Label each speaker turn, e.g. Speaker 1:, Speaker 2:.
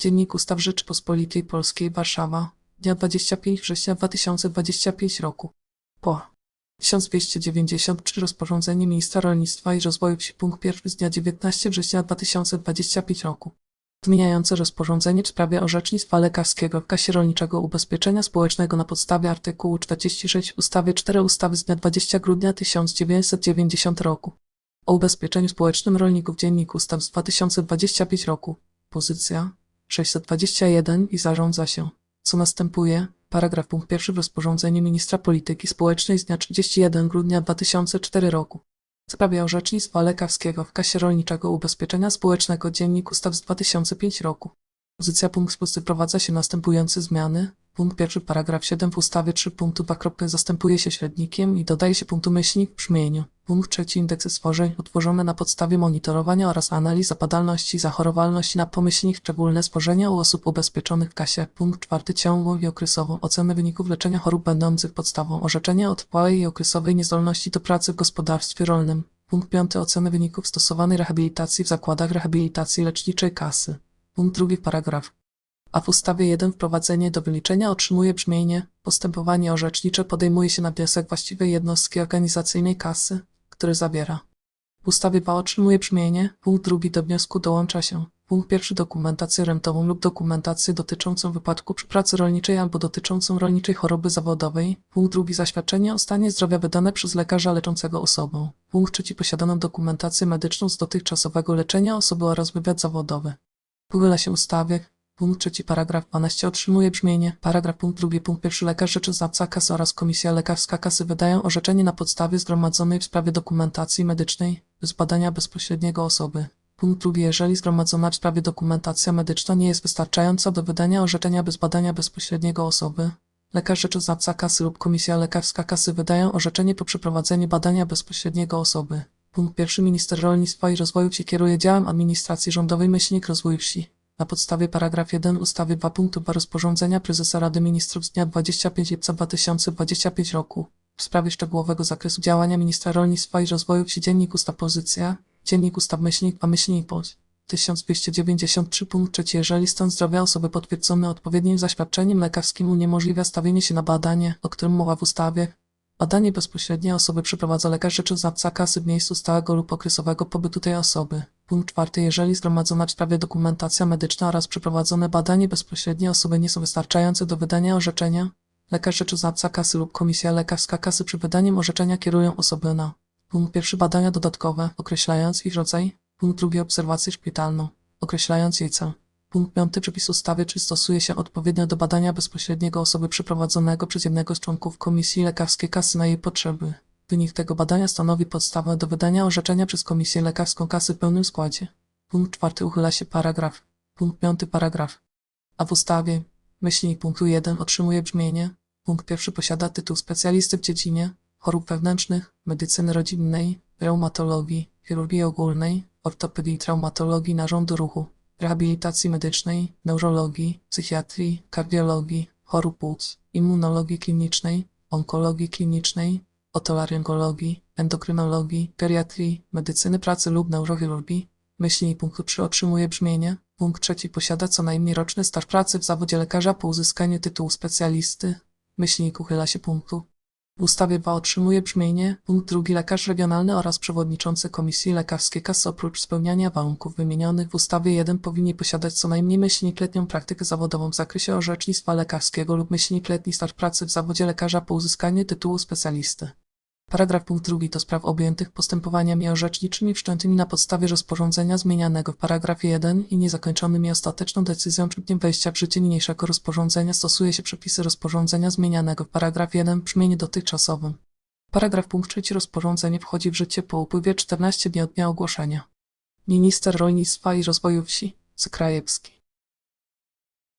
Speaker 1: Dziennik Ustaw Rzeczypospolitej Polskiej Warszawa, dnia 25 września 2025 roku. Po 1293 rozporządzenie Ministra Rolnictwa i Rozwoju Wsi punkt 1 z dnia 19 września 2025 roku. Zmieniające rozporządzenie w sprawie orzecznictwa lekarskiego w kasie rolniczego ubezpieczenia społecznego na podstawie artykułu 46 ustawy 4 ustawy z dnia 20 grudnia 1990 roku o ubezpieczeniu społecznym rolników Dziennik Ustaw z 2025 roku. Pozycja 621 i zarządza się. Co następuje? Paragraf punkt pierwszy w rozporządzeniu Ministra Polityki Społecznej z dnia 31 grudnia 2004 roku. W sprawie orzecznictwa lekarskiego w kasie rolniczego ubezpieczenia społecznego Dziennik Ustaw z 2005 roku. Pozycja punkt spusty wprowadza się następujące zmiany. Punkt pierwszy, paragraf 7 w ustawie 3 punktu 2 kropkę zastępuje się średnikiem i dodaje się punktu myślnik w brzmieniu. Punkt trzeci, indeksy stworzeń utworzone na podstawie monitorowania oraz analiz zapadalności i zachorowalności na pomyślnik szczególne stworzenia u osób ubezpieczonych w kasie. Punkt czwarty, ciągłą i okresową ocenę wyników leczenia chorób będących podstawą orzeczenia o trwałej i okresowej niezdolności do pracy w gospodarstwie rolnym. Punkt piąty, oceny wyników stosowanej rehabilitacji w zakładach rehabilitacji leczniczej kasy. Punkt drugi, paragraf a w ustawie 1 wprowadzenie do wyliczenia otrzymuje brzmienie postępowanie orzecznicze podejmuje się na wniosek właściwej jednostki organizacyjnej kasy, który zawiera. W ustawie 2 otrzymuje brzmienie punkt drugi do wniosku dołącza się punkt pierwszy dokumentację rentową lub dokumentację dotyczącą wypadku przy pracy rolniczej albo dotyczącą rolniczej choroby zawodowej, punkt drugi zaświadczenie o stanie zdrowia wydane przez lekarza leczącego osobę, punkt trzeci posiadaną dokumentację medyczną z dotychczasowego leczenia osoby oraz wywiad zawodowy. Uchyla się ustawie, Punkt trzeci, paragraf 12 otrzymuje brzmienie. Paragraf punkt drugi, punkt pierwszy lekarz rzeczoznawca kasy oraz komisja lekarska kasy wydają orzeczenie na podstawie zgromadzonej w sprawie dokumentacji medycznej bez badania bezpośredniego osoby. Punkt drugi, jeżeli zgromadzona w sprawie dokumentacja medyczna nie jest wystarczająca do wydania orzeczenia bez badania bezpośredniego osoby, lekarz rzeczoznawca kasy lub komisja lekarska kasy wydają orzeczenie po przeprowadzeniu badania bezpośredniego osoby. Punkt pierwszy, minister rolnictwa i rozwoju wsi kieruje działem administracji rządowej myślnik rozwoju wsi. Na podstawie paragraf 1 ustawy 2 punktu 2 rozporządzenia prezesa Rady Ministrów z dnia 25 lipca 2025 roku. W sprawie szczegółowego zakresu działania ministra rolnictwa i rozwoju wsi Dziennik Ustaw Pozycja, Dziennik Ustaw Myślnik, a Myślnik Poz. 1293 punkt 3 Jeżeli stan zdrowia osoby potwierdzony odpowiednim zaświadczeniem lekarskim uniemożliwia stawienie się na badanie, o którym mowa w ustawie, badanie bezpośrednie osoby przeprowadza lekarz rzeczoznawca kasy w miejscu stałego lub okresowego pobytu tej osoby. Punkt czwarty. Jeżeli zgromadzona w sprawie dokumentacja medyczna oraz przeprowadzone badanie bezpośrednie osoby nie są wystarczające do wydania orzeczenia, lekarz rzeczoznawca kasy lub komisja lekarska kasy przy wydaniem orzeczenia kierują osoby na punkt pierwszy badania dodatkowe, określając ich rodzaj, punkt drugi obserwację szpitalną, określając jej cel. Punkt piąty przepis ustawy, czy stosuje się odpowiednio do badania bezpośredniego osoby przeprowadzonego przez jednego z członków komisji lekarskiej kasy na jej potrzeby. Wynik tego badania stanowi podstawę do wydania orzeczenia przez Komisję Lekarską Kasy w pełnym składzie. Punkt czwarty uchyla się paragraf. Punkt piąty paragraf. A w ustawie, myślnik punktu 1 otrzymuje brzmienie. Punkt pierwszy posiada tytuł specjalisty w dziedzinie chorób wewnętrznych, medycyny rodzinnej, reumatologii, chirurgii ogólnej, ortopedii i traumatologii narządu ruchu, rehabilitacji medycznej, neurologii, psychiatrii, kardiologii, chorób płuc, immunologii klinicznej, onkologii klinicznej, otolaryngologii, endokrynologii, geriatrii, medycyny pracy lub neurochirurgii. Myślnik punktu 3 otrzymuje brzmienie. Punkt trzeci posiada co najmniej roczny staż pracy w zawodzie lekarza po uzyskaniu tytułu specjalisty. Myślnik uchyla się punktu. W ustawie 2 otrzymuje brzmienie punkt drugi lekarz regionalny oraz przewodniczący Komisji Lekarskiej Kasy oprócz spełniania warunków wymienionych w ustawie 1 powinni posiadać co najmniej myślnik letnią praktykę zawodową w zakresie orzecznictwa lekarskiego lub myślnik letni staż pracy w zawodzie lekarza po uzyskaniu tytułu specjalisty. Paragraf punkt drugi do spraw objętych postępowaniami orzeczniczymi wszczętymi na podstawie rozporządzenia zmienianego w paragrafie 1 i niezakończonymi ostateczną decyzją przed dniem wejścia w życie niniejszego rozporządzenia stosuje się przepisy rozporządzenia zmienianego w paragrafie 1 w brzmieniu dotychczasowym. Paragraf punkt trzeci rozporządzenie wchodzi w życie po upływie 14 dni od dnia ogłoszenia. Minister Rolnictwa i Rozwoju Wsi Zakrajewski